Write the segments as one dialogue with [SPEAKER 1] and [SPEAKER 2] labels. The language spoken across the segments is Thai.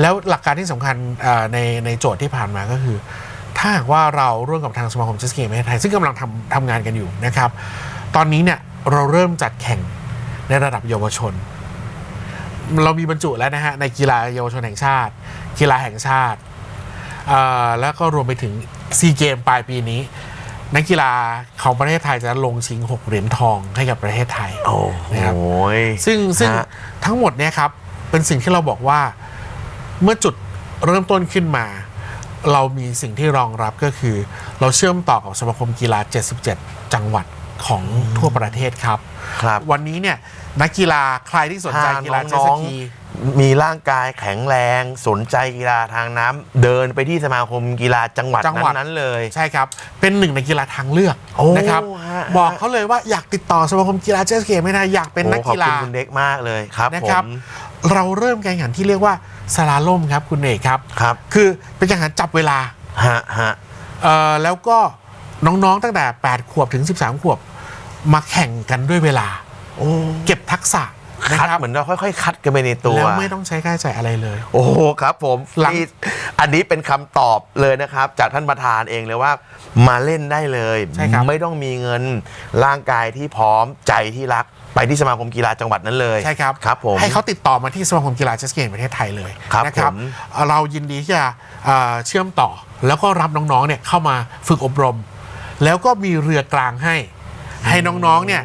[SPEAKER 1] แล้วหลักการที่สำคัญเอ่อในในโจทย์ที่ผ่านมาก็คือ ถ้าหากว่าเราร่วมกับทางสมาคมเจสกีแห่งประเทศไทย ซึ่งกำลังทำทำงานกันอยู่นะครับ ตอนนี้เนี่ยเราเริ่มจัดแข่งในระดับเยาวชน เรามีบรรจุแล้วนะฮะในกีฬาเยาวชนแห่งชาติ กีฬาแห่งชาติเอ่อแล้วก็รวมไปถึงซีเกมปลายปีนี้นักกีฬาของประเทศไทยจะลงชิง 6 เหรียญทองให้กับประเทศไทย
[SPEAKER 2] โอ้
[SPEAKER 1] นะครับ
[SPEAKER 2] โห
[SPEAKER 1] ซึ่งซึ่ง
[SPEAKER 2] ฮะ
[SPEAKER 1] ทั้งหมดเนี่ยครับเป็นสิ่งที่เราบอกว่า เมื่อจุดเริ่มต้นขึ้นมา เรามีสิ่งที่รองรับก็คือ เราเชื่อมต่อกับสมาคมกีฬา 77 จังหวัดของทั่วประเทศครับ
[SPEAKER 2] ครับ
[SPEAKER 1] วันนี้เนี่ยนักกีฬาใครที่สนใจ
[SPEAKER 2] ถ้า
[SPEAKER 1] กีฬาเจ็ต
[SPEAKER 2] น้
[SPEAKER 1] ส
[SPEAKER 2] อง
[SPEAKER 1] กี
[SPEAKER 2] ๆมีร่างกายแข็งแรงสนใจกีฬาทางน้ำเดินไปที่สมาคมกีฬาจังหวัด
[SPEAKER 1] จังหวัด
[SPEAKER 2] นั้นๆเลย
[SPEAKER 1] ใช่ครับ เป็นหนึ่งในกีฬาทางเลือก
[SPEAKER 2] โอ้
[SPEAKER 1] นะครับ
[SPEAKER 2] ฮะ
[SPEAKER 1] บอกเขาเลยว่าอยากติดต่อสมาคมกีฬาเจ็ตสกีไม่ได้อยากเป็นนัก
[SPEAKER 2] โอ้ขอบ
[SPEAKER 1] กีฬา
[SPEAKER 2] คุณคุณเด็กมากเลยครับ
[SPEAKER 1] นะ
[SPEAKER 2] ผ
[SPEAKER 1] ครับ
[SPEAKER 2] ม
[SPEAKER 1] เราเริ่มการแข่งขันที่เรียกว่า สลาล่มครับคุณเอกครับ
[SPEAKER 2] ครับ
[SPEAKER 1] คือเป็นการแข่งขันจับเวลา
[SPEAKER 2] ฮะฮะ
[SPEAKER 1] เอ่อแล้วก็น้องๆตั้งแต่ 8 ขวบถึง 13 ขวบ มาแข่งกันด้วยเวลา
[SPEAKER 2] โอ้
[SPEAKER 1] เก็บทักษะนะ
[SPEAKER 2] คัด
[SPEAKER 1] ครับ
[SPEAKER 2] เหมือนเราค่อยๆ คัดกันไปในตัว
[SPEAKER 1] แล้วไม่ต้องใช้ค่าใช้จ่ายอะไรเลย
[SPEAKER 2] โอ้โหครับผม
[SPEAKER 1] หลัง
[SPEAKER 2] นี่อันนี้เป็นคำตอบเลยนะครับ จากท่านประธานเองเลยว่า มาเล่นได้เลย
[SPEAKER 1] ใช่ครับ
[SPEAKER 2] ไม่ต้องมีเงินร่างกายที่พร้อมใจที่รักไปที่สมาคมกีฬาจังหวัดนั้นเลย
[SPEAKER 1] ใช่ครับ
[SPEAKER 2] ครับผม
[SPEAKER 1] ให้เขาติดต่อมาที่สมาคมกีฬาเจตสกีแห่งประเทศไทยเลย
[SPEAKER 2] ครับ
[SPEAKER 1] นะครับ
[SPEAKER 2] ผม
[SPEAKER 1] เรายินดีที่จะเอ่อเชื่อมต่อ แล้วก็รับน้องๆเนี่ยเข้ามาฝึกอบรม แล้วก็มีเรือกลางให้ ให้น้องๆเนี่ย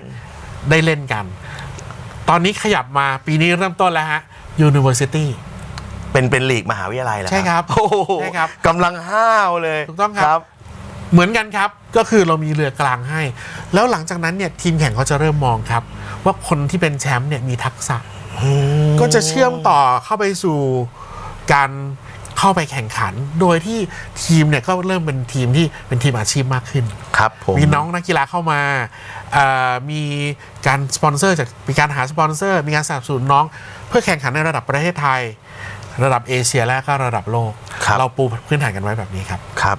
[SPEAKER 1] ได้เล่นกัน ตอนนี้ขยับมาปีนี้เริ่มต้นแล้วฮะ University
[SPEAKER 2] เป็นเป็นลีกมหาวิทยาลัยแล้ว
[SPEAKER 1] ใช่ครับ
[SPEAKER 2] โอ้โห
[SPEAKER 1] ใช่ครับ
[SPEAKER 2] กำลังห้าวเลย
[SPEAKER 1] ถูกต้องครับ เหมือนกันครับก็คือเรามีเรือกลางให้ แล้วหลังจากนั้นเนี่ยทีมแข่งเขาจะเริ่มมองครับ ว่าคนที่เป็นแชมป์เนี่ยมีทักษะ
[SPEAKER 2] อืม
[SPEAKER 1] ก็จะเชื่อมต่อเข้าไปสู่การ เข้าไปแข่งขัน โดยที่ทีมเนี่ยก็เริ่มเป็นทีมที่เป็นทีมอาชีพมากขึ้น
[SPEAKER 2] ครับผม
[SPEAKER 1] มีน้องนักกีฬาเข้ามาเอ่อมีการสปอนเซอร์จากมีการหาสปอนเซอร์ มีการสนับสนุนน้อง เพื่อแข่งขันในระดับประเทศไทย ระดับเอเชียและก็ระดับโลก
[SPEAKER 2] ครับ
[SPEAKER 1] เราปูพื้นฐานกันไว้แบบนี้ครับ
[SPEAKER 2] ครับ